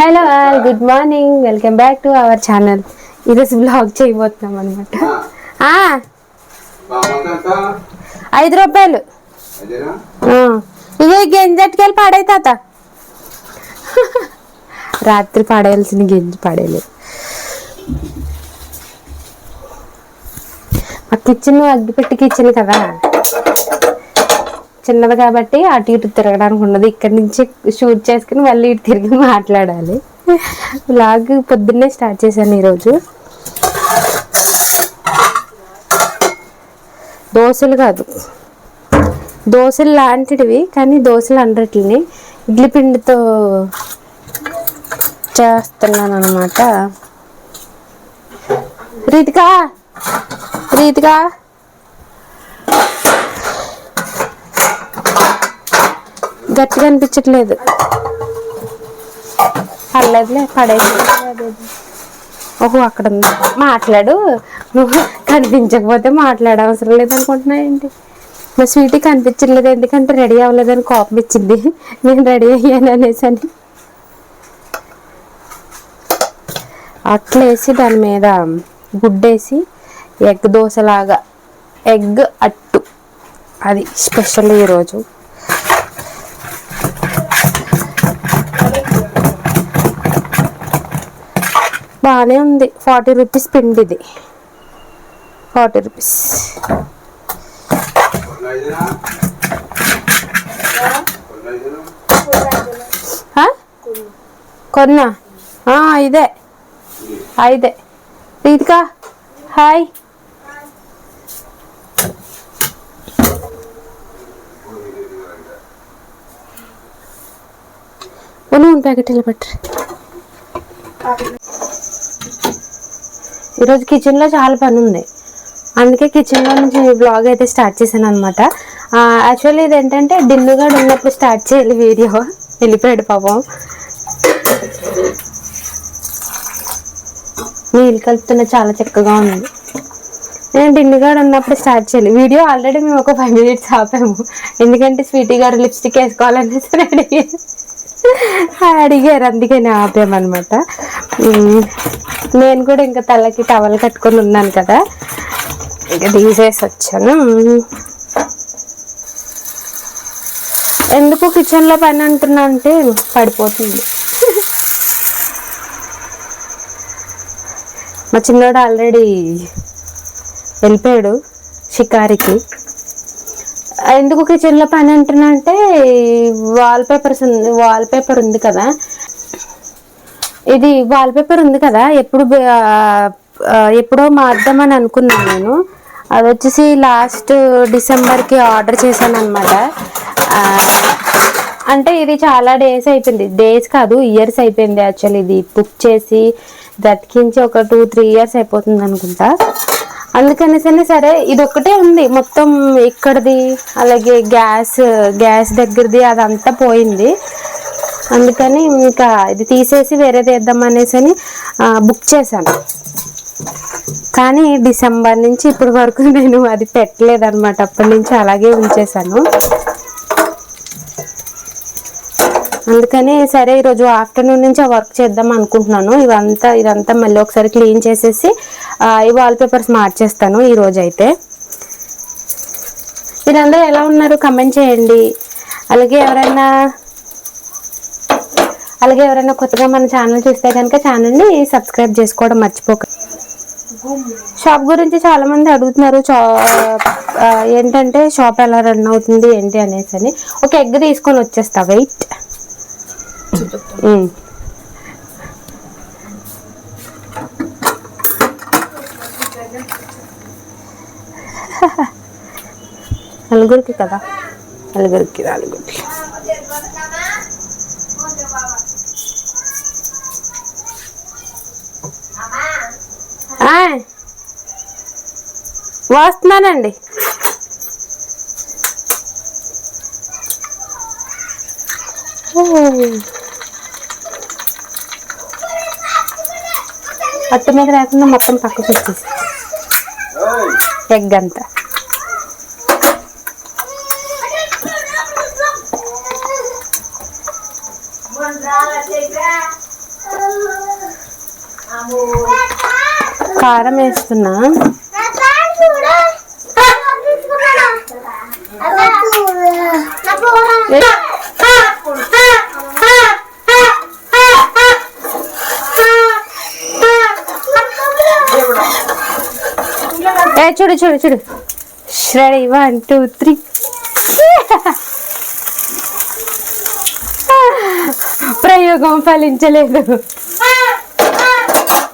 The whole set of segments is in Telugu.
Hello all good morning welcome back to our channel ఈరోజు బ్లాగ్ చేయబోతున్నాం అనమాట ఐదు రూపాయలు. ఈ గింజట్టుకెళ్ళి పాడై తాత. రాత్రి పాడేయాల్సిన గింజ పాడేయలేదు ఆ కిచెన్ అగ్గిపెట్టి కిచెన్ కదా. చిన్నది కాబట్టి అటు ఇటు తిరగడానికి ఉండదు. ఇక్కడి నుంచి షూట్ చేసుకుని మళ్ళీ ఇటు తిరిగి మాట్లాడాలి. బ్లాగ్ పొద్దున్నే స్టార్ట్ చేశాను ఈరోజు. దోశలు కాదు. దోశలు లాంటివి కానీ దోశలు అండ్రట్లని. ఇడ్లీ పిండితో చేస్తున్నాను అనమాట రీతికా? రీతికా? గట్టిగా అనిపించట్లేదు. పర్లేదులే పడేసి ఓహో అక్కడ ఉంది. మాట్లాడు. నువ్వు కనిపించకపోతే మాట్లాడవసరం లేదనుకుంటున్నా ఏంటి? మా స్వీటీ కనిపించట్లేదు ఎందుకంటే రెడీ అవ్వలేదని కోపం ఇచ్చింది. నేను రెడీ అయ్యాను అనేసి అని. అట్లేసి దాని మీద గుడ్డేసి ఎగ్ దోశలాగా ఎగ్ అట్టు. అది స్పెషల్ ఈరోజు. బాగానే ఉంది. ఫార్టీ రూపీస్ పిండి ఇది. Forty rupees. ఆ? కొన్నా? ఆ, ఇదే. ఐదే రీతికా హాయ్. నూనె ప్యాకెట్లు పట్టరు ఈరోజు కిచెన్లో చాలా పని ఉంది. అందుకే కిచెన్లో నుంచి బ్లాగ్ అయితే స్టార్ట్ చేశాను అనమాట యాక్చువల్లీ ఇది ఏంటంటే డిన్నుగా ఉన్నప్పుడు స్టార్ట్ చేయాలి వీడియో వెళ్ళిపోయాడు పాపం. నీళ్ళు కలుపుతున్న చాలా చక్కగా ఉంది. నేను డిన్నుగాడు ఉన్నప్పుడు స్టార్ట్ చేయాలి. వీడియో ఆల్రెడీ మేము ఒక ఫైవ్ మినిట్స్ ఆపాము. ఎందుకంటే స్వీటీ గారు లిప్స్టిక్ వేసుకోవాలనేసి రెడీ అడిగారు అందుకని ఆపామన్నమాట అనమాట నేను కూడా ఇంకా తలకి టవల్ కట్టుకొని ఉన్నాను కదా. ఇంకా తీసేసి వచ్చాను. ఎందుకు కిచెన్లో పని అంటున్నా అంటే పడిపోతుంది. మా చిన్నోడు ఆల్రెడీ వెళ్ళిపోయాడు షికారికి. ఎందుకు కిచెన్లో పని అంటున్నా అంటే వాల్ పేపర్స్ ఉంది వాల్ పేపర్ ఉంది కదా. ఇది వాల్ పేపర్ ఉంది కదా ఎప్పుడు ఎప్పుడో మార్దామని అనుకున్నాను నేను. అది వచ్చేసి లాస్ట్ డిసెంబర్కి ఆర్డర్ చేశాను అనమాట అంటే ఇది చాలా డేస్ అయిపోయింది. డేస్ కాదు ఇయర్స్ అయిపోయింది యాక్చువల్లీ ఇది బుక్ చేసి దతికించి ఒక టూ త్రీ ఇయర్స్ అయిపోతుంది అనుకుంటా. అందుకనేసరి సరే ఇది ఒక్కటే ఉంది. మొత్తం ఇక్కడది అలాగే గ్యాస్ గ్యాస్ దగ్గరది అదంతా పోయింది. అందుకని ఇంకా ఇది తీసేసి వేరేది వేద్దాం అనేసి అని బుక్ చేశాను. కానీ డిసెంబర్ నుంచి ఇప్పటి వరకు నేను అది పెట్టలేదు అనమాట అప్పటి నుంచి అలాగే ఉంచేశాను. అందుకని సరే ఈరోజు ఆఫ్టర్నూన్ నుంచి ఆ వర్క్ చేద్దాం అనుకుంటున్నాను. ఇవంతా ఇదంతా మళ్ళీ ఒకసారి క్లీన్ చేసేసి ఈ వాల్ పేపర్స్ మార్చేస్తాను ఈరోజు అయితే మీరందరూ ఎలా ఉన్నారు? కమెంట్ చేయండి. అలాగే ఎవరైనా అలాగే ఎవరైనా కొత్తగా మన ఛానల్ చూస్తే కనుక ఛానల్ని సబ్స్క్రైబ్ చేసుకోవడం మర్చిపోక షాప్ గురించి చాలామంది అడుగుతున్నారు. ఏంటంటే షాప్ ఎలా రన్ అవుతుంది ఏంటి అనేసి అని ఒక ఎగ్ తీసుకొని వచ్చేస్తా వెయిట్ నలుగురికి కదా? నలుగురికి నలుగురికి. వస్తున్నానండి. ఓ. అట్టు మీద లేకుండా మొత్తం పక్కకు వచ్చేసి ఎగ్ అంతా. కారం వేస్తున్నా. చూడు చూడు చూడు. రెడీ వన్ టూ త్రీ ప్రయోగం ఫలించలేదు.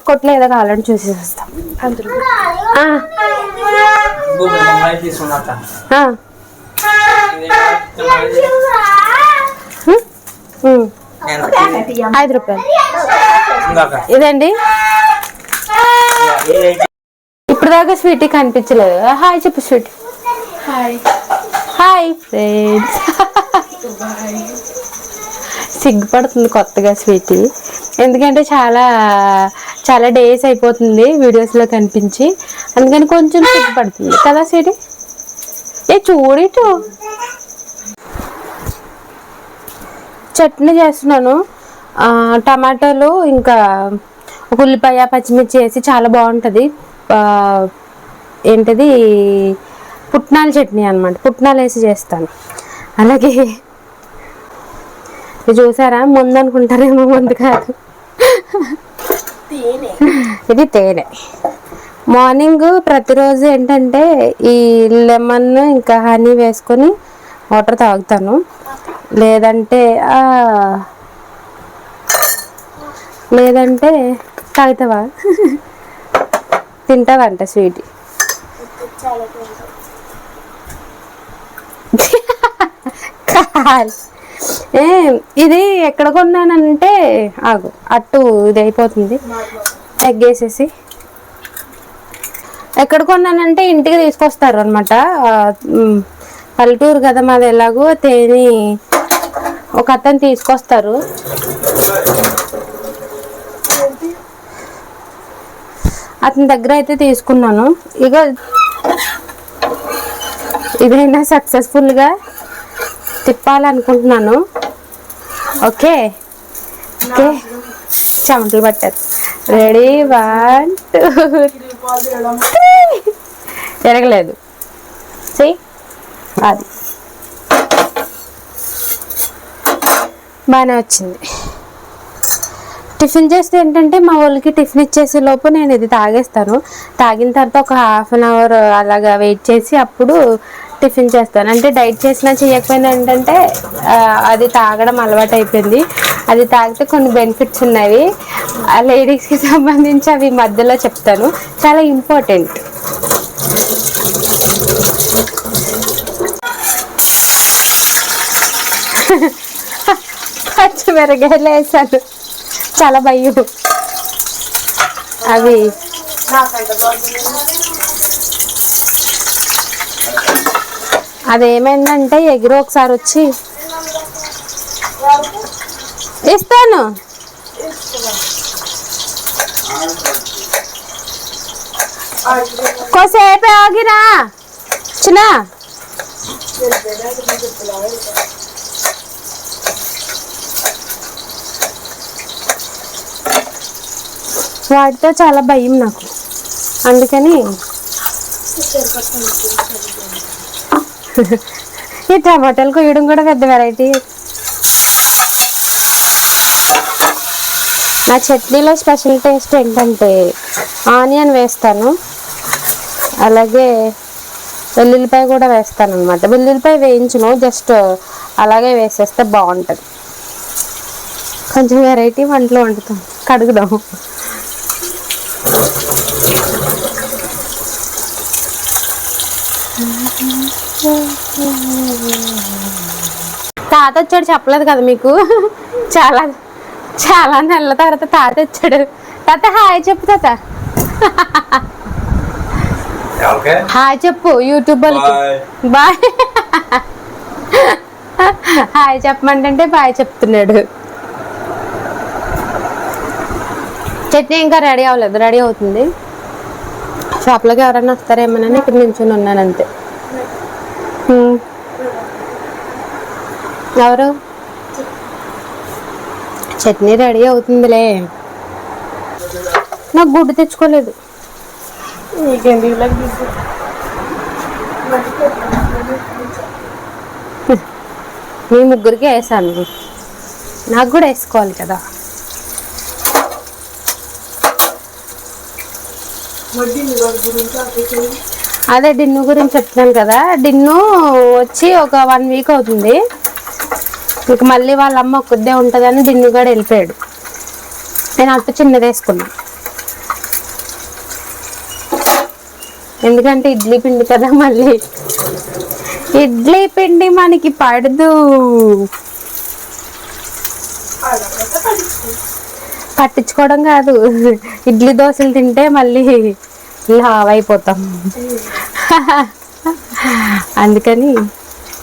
కొట్లేదో కావాలని చూసి వస్తాం. తీసుకున్నట్ట ఆ. ఉమ్, ఐదు రూపాయలు. ఇదండి ఇప్పుడు దాకా స్వీటీ కనిపించలేదు. హాయ్ చెప్పు స్వీటీ. హాయ్. Hi friends. సిగ్గుపడుతుంది కొత్తగా స్వీటీ. ఎందుకంటే చాలా చాలా డేస్ అయిపోతుంది వీడియోస్లో కనిపించి. అందుకని కొంచెం సిగ్గుపడుతుంది. కదా స్వీటీ? ఏ చూడిటు చట్నీ చేస్తున్నాను. టమాటాలు ఇంకా ఉల్లిపాయ పచ్చిమిర్చి వేసి చాలా బాగుంటుంది. ఏంటిది? పుట్నాల చట్నీ అనమాట పుట్నాలు వేసి చేస్తాను. అలాగే ఇది చూసారా? ముందు అనుకుంటారేమో ముందు కాదు. ఇది తేనె. మార్నింగ్ ప్రతిరోజు ఏంటంటే ఈ లెమన్ ఇంకా హనీ వేసుకొని వాటర్ తాగుతాను. లేదంటే లేదంటే తాగుతావా? తింటావంట స్వీట్. ఏ ఇది ఎక్కడ కొన్నానంటే ఆగు అట్టు ఇది అయిపోతుంది. ఎగ్ ఎక్కడ కొన్నానంటే ఇంటికి తీసుకొస్తారు అనమాట పల్లెటూరు కదా మాది ఎలాగో తేని ఒక అతను తీసుకొస్తారు. అతని దగ్గర అయితే తీసుకున్నాను. ఇక ఇదైనా సక్సెస్ఫుల్గా తిప్పాలనుకుంటున్నాను. ఓకే? ఓకే? చెమటలు పట్టారు. రెడీ వన్ టూ తిరగలేదు. అది. బాగానే వచ్చింది. టిఫిన్ చేస్తే ఏంటంటే మా వాళ్ళకి టిఫిన్ ఇచ్చేసే లోపు నేను ఇది తాగేస్తాను. తాగిన తర్వాత ఒక హాఫ్ అన్ అవర్ అలాగా వెయిట్ చేసి అప్పుడు టిఫిన్ చేస్తాను. అంటే డైట్ చేసినా చేయకపోయినా ఏంటంటే అది తాగడం అలవాటు అయిపోయింది. అది తాగితే కొన్ని బెనిఫిట్స్ ఉన్నాయి ఆ లేడీస్కి సంబంధించి అవి మధ్యలో చెప్తాను. చాలా ఇంపార్టెంట్. పచ్చిమిరకాయలు వేసాను. చాలా భయం. అవి. అదేమైందంటే ఎగురు ఒకసారి వచ్చి ఇస్తాను. కొసేపు ఆగిరా. చిన్న. వాటితో చాలా భయం నాకు. అందుకని ఈ టమాటాలు కొయ్యడం కూడా పెద్ద వెరైటీ నా చట్నీలో స్పెషల్ టేస్ట్ ఏంటంటే ఆనియన్ వేస్తాను. అలాగే వెల్లుల్లిపాయ కూడా వేస్తాను అనమాట వెల్లుల్లిపాయ వేయించును జస్ట్ అలాగే వేసేస్తే బాగుంటుంది. కొంచెం వెరైటీ వంటలు వండుతాం. కడుగుదాం. తాత వచ్చాడు చెప్పలేదు కదా మీకు? చాలా చాలా నెలల తర్వాత తాత వచ్చాడు. తాత హాయ్ చెప్పు తాత. హాయ్ చెప్పు యూట్యూబ్ వాళ్ళకి బాయ్. హాయ్ చెప్పమంటే బాయ్ చెప్తున్నాడు. చట్నీ ఇంకా రెడీ అవ్వలేదు. రెడీ అవుతుంది. షాప్లోకి ఎవరైనా వస్తారేమోనని ఇక్కడ నిల్చొని ఉన్నాను అంతే. ఎవరు? చట్నీ రెడీ అవుతుందిలే. నాకు గుడ్డు తెచ్చుకోలేదు. మీ ముగ్గురికి వేసాను. నాకు కూడా వేసుకోవాలి కదా వడ్డీ నీ వాళ్ళ గురించి ఆపేసింది. అదే డిన్ను గురించి చెప్తున్నాను కదా డిన్ను వచ్చి ఒక వన్ వీక్ అవుతుంది. ఇక మళ్ళీ వాళ్ళ అమ్మ ఒక్కదే ఉంటుందని డిన్ను కూడా వెళ్ళిపోయాడు. నేను అట్టు చిన్నది వేసుకున్నా. ఎందుకంటే ఇడ్లీ పిండి కదా మళ్ళీ. ఇడ్లీ పిండి మనకి పడదు అలాగైతే పడుతుంది. పట్టించుకోవడం కాదు. ఇడ్లీ దోశలు తింటే మళ్ళీ లావ్ అయిపోతాం అందుకని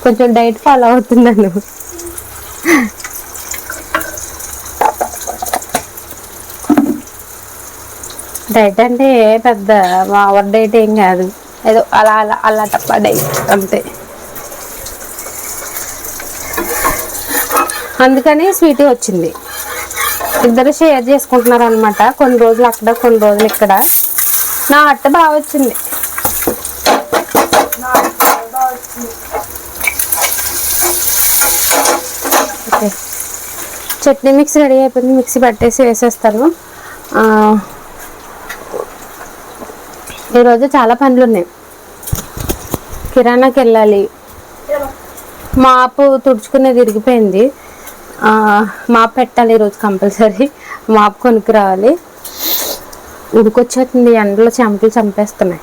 కొంచెం డైట్ ఫాలో అవుతున్నాను. డైట్ అంటే పెద్ద ఓవర్ డైట్ ఏం కాదు. ఏదో అలా అలా అలా తప్ప డైట్ అంతే. అందుకని స్వీట్ వచ్చింది. ఇద్దరు షేర్ చేసుకుంటున్నారు అనమాట కొన్ని రోజులు అక్కడ కొన్ని రోజులు ఇక్కడ. నా అట్ట బాగా వచ్చింది. చట్నీ మిక్స్ రెడీ అయిపోయింది. మిక్సీ పట్టేసి వేసేస్తాను. ఆ, ఈరోజు చాలా పనులు ఉన్నాయి. కిరాణాకి వెళ్ళాలి? మాపు తుడుచుకునేది ఇరిగిపోయింది. ఆ, మాపు పెట్టాలి ఈరోజు కంపల్సరీ. మాపు కొనుక్కు రావాలి ఉడికొచ్చేస్తుంది ఎండలో చెమటలు చంపేస్తున్నాయి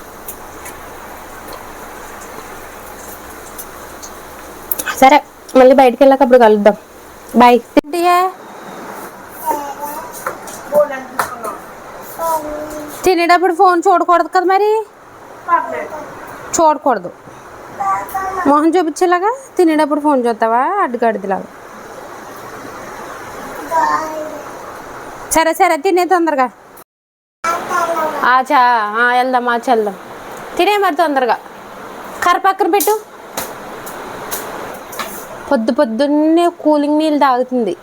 సరే మళ్ళీ బయటికి వెళ్ళాక అప్పుడు కలుద్దాం. బాయ్. తినేటప్పుడు ఫోన్ చూడకూడదు కదా మరి. చూడకూడదు. మొహం చూపించేలాగా తినేటప్పుడు ఫోన్ చూస్తావా? అడ్డుగడ్డిలాగా. సరే సరే తినే తొందరగా. ఆచా ఆ, వెళ్దాం ఆచ వెళ్దాం తినే మరి తొందరగా. కర్ర పక్కన పెట్టు. పొద్దు పొద్దున్నే కూలింగ్ నీళ్ళు తాగుతుంది.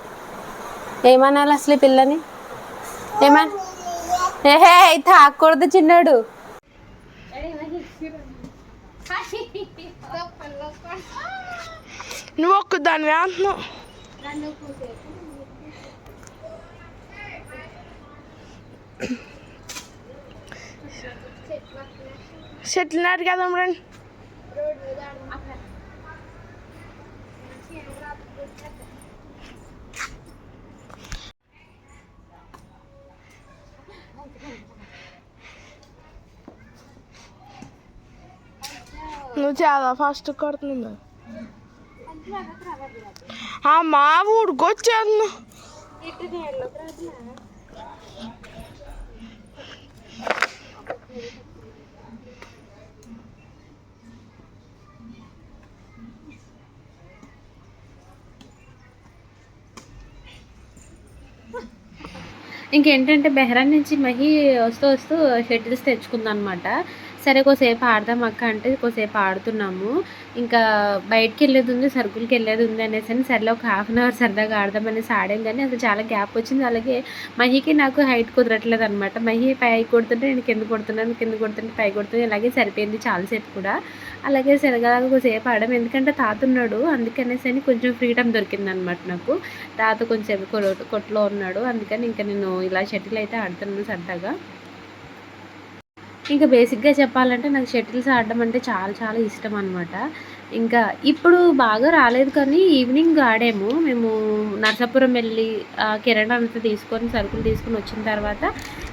ఏమనాలి అసలు ఈ పిల్లని? ఏమని ఏహే తాగకూడదు చిన్నాడు. నువ్వు ఒక్క అంటున్నావు. చెట్లు నాటి కదా రండి నువ్వు చాలా ఫాస్ట్ కొడుతున్నావు ఆ మా ఊడికొచ్చాను ఇంకేంటంటే బెహ్రాన్ నుంచి మహి వస్తూ వస్తూ షటిల్స్ తెచ్చుకుందనమాట. సరే కొసేపు ఆడదాం అక్క అంటే కొసేపు ఆడుతున్నాము. ఇంకా బయటికి వెళ్ళేది ఉంది సరుకులకి వెళ్ళేది ఉంది అనేసి అని సరే ఒక హాఫ్ అన్ అవర్ సరదాగా ఆడదామనేసి ఆడాం కానీ అసలు చాలా గ్యాప్ వచ్చింది. అలాగే మహికి నాకు హైట్ కుదరట్లేదు అనమాట మహి పై కొడుతుంటే నేను కింద కొడుతున్నాను కింద కొడుతుంటే పై కొడుతుంది అలాగే సరిపోయింది చాలాసేపు కూడా. అలాగే సరదాగా కొద్దిసేపు ఆడాం ఎందుకంటే తాత ఉన్నాడు అందుకనేసి అని కొంచెం ఫ్రీడమ్ దొరికింది అనమాట నాకు. తాత కొంచెం కొట్లో ఉన్నాడు అందుకని ఇంకా నేను ఇలా షటిల్ అయితే ఆడుతున్నాను సరదాగా. ఇంకా బేసిక్గా చెప్పాలంటే నాకు షటిల్స్ ఆడడం అంటే చాలా చాలా ఇష్టం అనమాట ఇంకా ఇప్పుడు బాగా రాలేదు కానీ ఈవినింగ్ ఆడాము. మేము నరసాపురం వెళ్ళి కిరణ్ అంతా తీసుకొని సరుకులు తీసుకొని వచ్చిన తర్వాత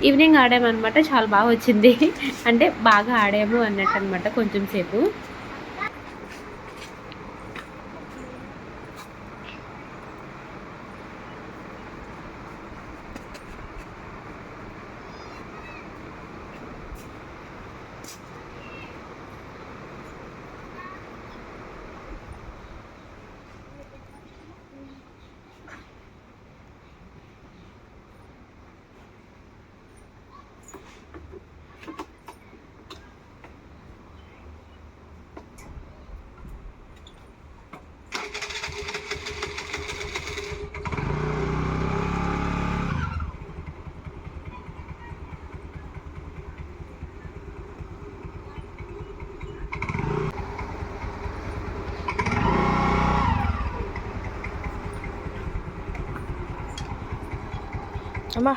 ఈవినింగ్ ఆడామన్నమాట. చాలా బాగా వచ్చింది. అంటే బాగా ఆడాము అన్నట్టు అనమాట కొంచెం సేపు. అమ్మా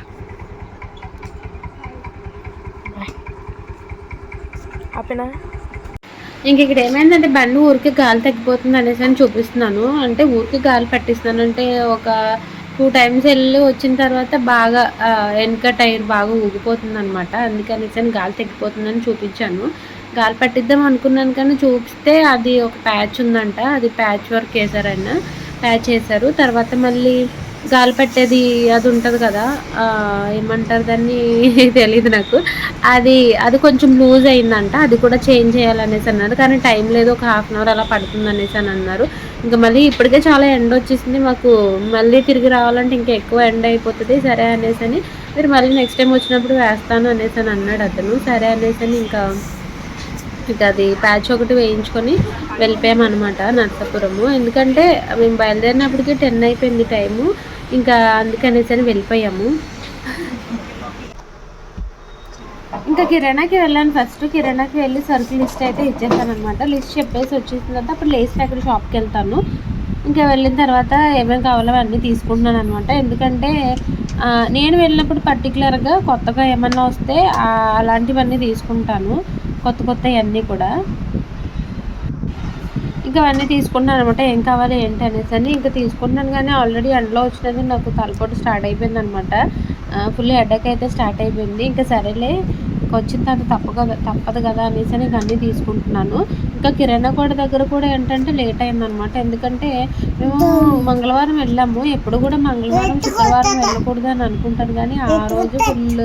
ఆపినా? ఇంక ఇక్కడ ఏమైందంటే బండి ఊరికి గాలి తగ్గిపోతుంది అనేసి అని చూపిస్తున్నాను. అంటే ఊరికి గాలి పట్టిస్తున్నాను అంటే ఒక టూ టైమ్స్ వెళ్ళి వచ్చిన తర్వాత బాగా వెనుక వెనక టైర్ బాగా ఊగిపోతుంది అనమాట అందుకనేసి అని గాలి తగ్గిపోతుందని చూపించాను. గాలి పట్టిద్దాం అనుకున్నాను కానీ చూపిస్తే అది ఒక ప్యాచ్ ఉందంట. అది ప్యాచ్ వర్క్ వేసారన్న ప్యాచ్ వేశారు తర్వాత మళ్ళీ గాలి పట్టేది అది ఉంటుంది కదా ఏమంటారు దాన్ని? తెలియదు నాకు. అది అది కొంచెం లూజ్ అయిందంట అది కూడా చేంజ్ చేయాలనేసి అన్నారు. కానీ టైం లేదు ఒక హాఫ్ అన్ అవర్ అలా పడుతుంది అనేసి అని అన్నారు. ఇంకా మళ్ళీ ఇప్పటికే చాలా ఎండ వచ్చేసింది. మాకు మళ్ళీ తిరిగి రావాలంటే ఇంకా ఎక్కువ ఎండ అయిపోతుంది. సరే అనేసి అని. మీరు మళ్ళీ నెక్స్ట్ టైం వచ్చినప్పుడు వేస్తాను అనేసి అని అన్నాడు అతను. సరే అనేసి అని ఇంకా అది ప్యాచ్ ఒకటి వేయించుకొని వెళ్ళిపోయామన్నమాట నర్సాపురము. ఎందుకంటే మేము బయలుదేరినప్పటికీ టెన్ అయిపోయింది టైము. ఇంకా అందుకనేసి వెళ్ళిపోయాము. ఇంకా కిరాణాకి వెళ్ళాను. ఫస్ట్ కిరాణాకి వెళ్ళి సరుకు లిస్ట్ అయితే ఇచ్చేస్తాను అనమాట లిస్ట్ చెప్పేసి వచ్చేసిన తర్వాత అప్పుడు లేచి అక్కడ షాప్కి వెళ్తాను. ఇంకా వెళ్ళిన తర్వాత ఏమేమి కావాలో అవన్నీ తీసుకుంటున్నాను అనమాట ఎందుకంటే నేను వెళ్ళినప్పుడు పర్టికులర్గా కొత్తగా ఏమన్నా వస్తే అలాంటివన్నీ తీసుకుంటాను. కొత్త కొత్త అన్నీ కూడా. ఇంకా అవన్నీ తీసుకుంటున్నాను అనమాట ఏం కావాలి ఏంటి అనేసి అని ఇంకా తీసుకుంటున్నాను కానీ ఆల్రెడీ ఎండలో వచ్చినది నాకు తలపోటు స్టార్ట్ అయిపోయింది అనమాట ఫుల్ హెడేక్ అయితే స్టార్ట్ అయిపోయింది. ఇంకా సరేలే ఇంకా వచ్చిన తర్వాత తప్పక తప్పదు కదా అనేసి నేను అన్నీ తీసుకుంటున్నాను. ఇంకా కిరాణా కోడ దగ్గర కూడా ఏంటంటే లేట్ అయిందనమాట ఎందుకంటే మేము మంగళవారం వెళ్ళాము. ఎప్పుడు కూడా మంగళవారం శుక్రవారం వెళ్ళకూడదు అని అనుకుంటాను కానీ ఆ రోజు ఫుల్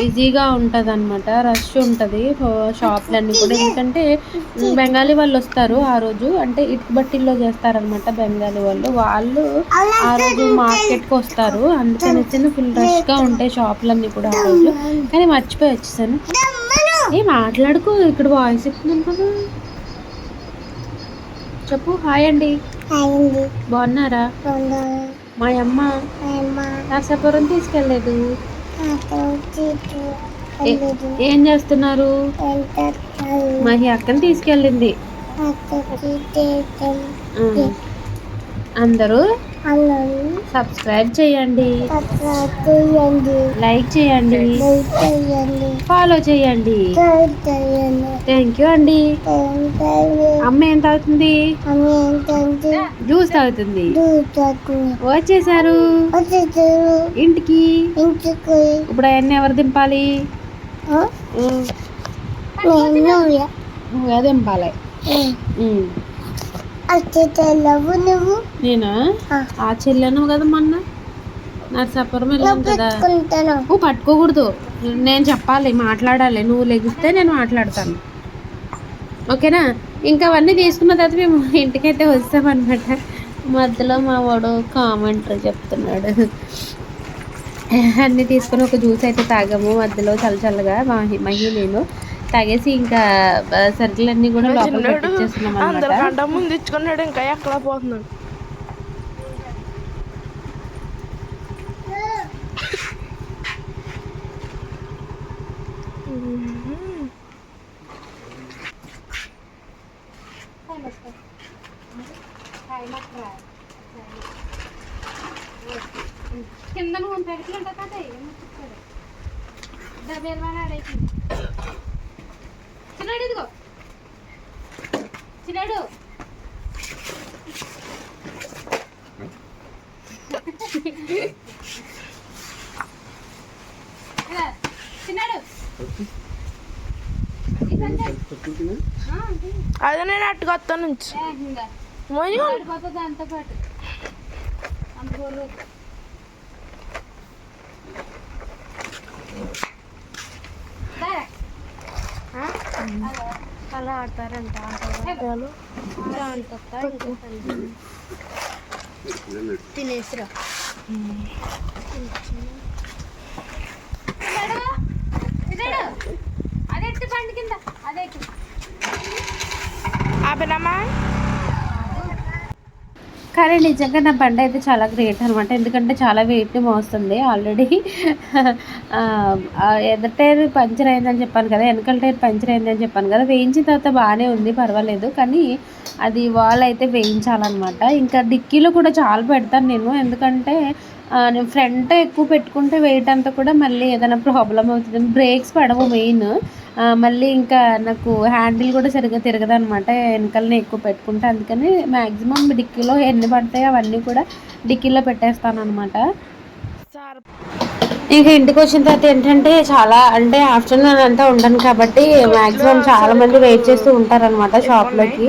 బిజీగా ఉంటుంది అనమాట రష్ ఉంటుంది. షాప్లన్నీ కూడా. ఎందుకంటే బెంగాలీ వాళ్ళు వస్తారు ఆ రోజు. అంటే ఇటుక బట్టిల్లో చేస్తారనమాట బెంగాలీ వాళ్ళు. వాళ్ళు ఆ రోజు మార్కెట్కి వస్తారు. అందుకని ఫుల్ రష్గా ఉంటాయి షాపులన్నీ కూడా ఆ రోజు. కానీ మర్చిపోయి వచ్చేసాను ఏ మాట్లాడుకో ఇక్కడ వాయిస్ ఇస్తున్నాను కదా. చెప్పు హాయ్ అండి. బాగున్నారా? మా అమ్మ. నర్సాపురం తీసుకెళ్ళలేదు. ఏ- చేస్తున్నారు? మా అక్కని తీసుకెళ్ళింది. అందరూ సబ్స్క్రైబ్ చేయండి. లైక్ చేయండి. ఫాలో చేయండి. థ్యాంక్ యూ అండి. అమ్మ ఏం తాగుతుంది? జ్యూస్ తాగుతుంది. వచ్చేసారు. ఇంటికి. ఇప్పుడు అవన్నీ ఎవరు దింపాలి? నువ్వే దింపాలి. ఉమ్. అచ్చేటల్లవు నువ్వు? నేనా? ఆ. చెల్లెను కదా మొన్న. నర్సాపురం వెళ్ళాం కదా. నువ్వు పట్టుకోకూడదు. నేను చెప్పాలి మాట్లాడాలి. నువ్వు లెగిస్తే నేను మాట్లాడతాను. ఓకేనా? ఇంకా అవన్నీ తీసుకున్న తర్వాత మేము ఇంటికైతే వస్తామన్నమాట. మధ్యలో మా వాడు కామెంటరీ చెప్తున్నాడు. అన్నీ తీసుకుని ఒక జ్యూస్ అయితే తాగాము. మధ్యలో చల్ల చల్లగా మా మహి నేను తాగేసి ఇంకా సరుకులన్నీ కూడా లోపల పెట్టించేస్తున్నాం అనమాట ముందు ఇచ్చుకున్నాడు ఇంకా ఎక్కడ పోతున్నాడు కింద నూనె ప్యాకెట్లు ఉంటాయి కదా డబ్బేలు వాడాడైతే చిన్నాడు ఇదిగో. చిన్నాడు అదే నేను నుంచి. ఇంకా. మోయి పడిపోతుంది అంత పాటు అంత బరువు సరే. అలా తినేసిరా. అదే పండు కింద? అదే ఆపినమ్మా కానీ నిజంగా నా బండి అయితే చాలా గ్రేట్ అనమాట ఎందుకంటే చాలా వెయిట్ని మోస్తుంది. ఆల్రెడీ ఎదర్ టైర్ పంచర్ అయిందని చెప్పాను కదా వెనకాల టైర్ పంచర్ అయిందని చెప్పాను కదా వేయించిన తర్వాత బాగానే ఉంది పర్వాలేదు. కానీ అది వాల్ అయితే వేయించాలన్నమాట. ఇంకా డిక్కీలో కూడా చాలా పెడతాను నేను. ఎందుకంటే నేను ఫ్రంట్ ఎక్కువ పెట్టుకుంటే వెయిట్ అంతా కూడా మళ్ళీ ఏదైనా ప్రాబ్లం అవుతుంది. బ్రేక్స్ పడవు మెయిన్ మళ్ళీ ఇంకా నాకు హ్యాండిల్ కూడా సరిగ్గా తిరగదు అనమాట వెనకాలనే ఎక్కువ పెట్టుకుంటా. అందుకని మ్యాక్సిమం డిక్కీలో ఎన్ని పడతాయో అవన్నీ కూడా డిక్కీలో పెట్టేస్తాను అనమాట ఇంకా ఇంటికి వచ్చిన తర్వాత ఏంటంటే చాలా అంటే ఆఫ్టర్నూన్ అంతా ఉండను కాబట్టి మ్యాక్సిమం చాలా మంది వెయిట్ చేస్తూ ఉంటారనమాట షాప్లోకి.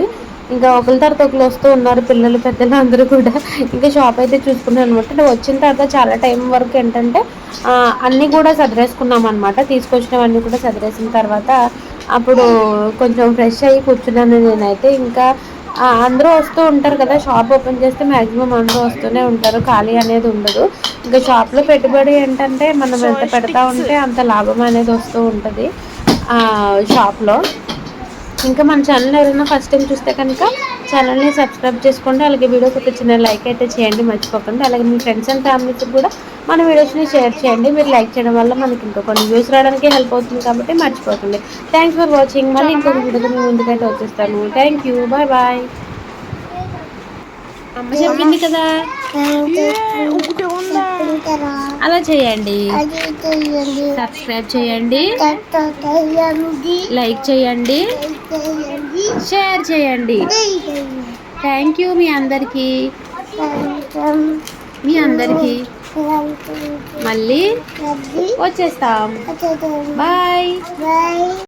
ఇంకా ఒకరి తర్వాత ఒకరు వస్తూ ఉన్నారు పిల్లలు పెద్దలు అందరూ కూడా. ఇంకా షాప్ అయితే చూసుకున్నాను అనమాట నేను వచ్చిన తర్వాత చాలా టైం వరకు ఏంటంటే అన్నీ కూడా సదిరేసుకున్నాం అనమాట తీసుకొచ్చినవన్నీ కూడా సదిరేసిన తర్వాత అప్పుడు కొంచెం ఫ్రెష్ అయ్యి కూర్చున్నాను నేనైతే. ఇంకా అందరూ వస్తూ ఉంటారు కదా షాప్ ఓపెన్ చేస్తే మాక్సిమం అందరూ వస్తూనే ఉంటారు. ఖాళీ అనేది ఉండదు. ఇంకా షాప్లో పెట్టుబడి ఏంటంటే మనం ఎంత పెడతా ఉంటే అంత లాభం అనేది వస్తూ ఉంటుంది ఆ, షాప్లో ఇంకా మన ఛానల్ ఎవరైనా ఫస్ట్ టైం చూస్తే కనుక ఛానల్ని సబ్స్క్రైబ్ చేసుకోండి. అలాగే వీడియోకి ఒక చిన్న లైక్ అయితే చేయండి. మర్చిపోకండి. అలాగే మీ ఫ్రెండ్స్ అండ్ ఫ్యామిలీకి కూడా మన వీడియోస్ని షేర్ చేయండి. మీరు లైక్ చేయడం వల్ల మనకి ఇంకా కొన్ని వ్యూస్ రావడానికి హెల్ప్ అవుతుంది కాబట్టి మర్చిపోకండి. థ్యాంక్స్ ఫర్ వాచింగ్ మళ్ళీ ఇంకొక వీడియోకి ముందుకైతే వచ్చేస్తాను. థ్యాంక్ యూ బాయ్ బాయ్ అమ్మ చెప్పింది కదా. అలా చేయండి. సబ్స్క్రైబ్ చేయండి. లైక్ చేయండి. షేర్ చేయండి. థ్యాంక్ యూ మీ అందరికీ. మీ అందరికీ. మళ్ళీ వచ్చేస్తాం. Bye bye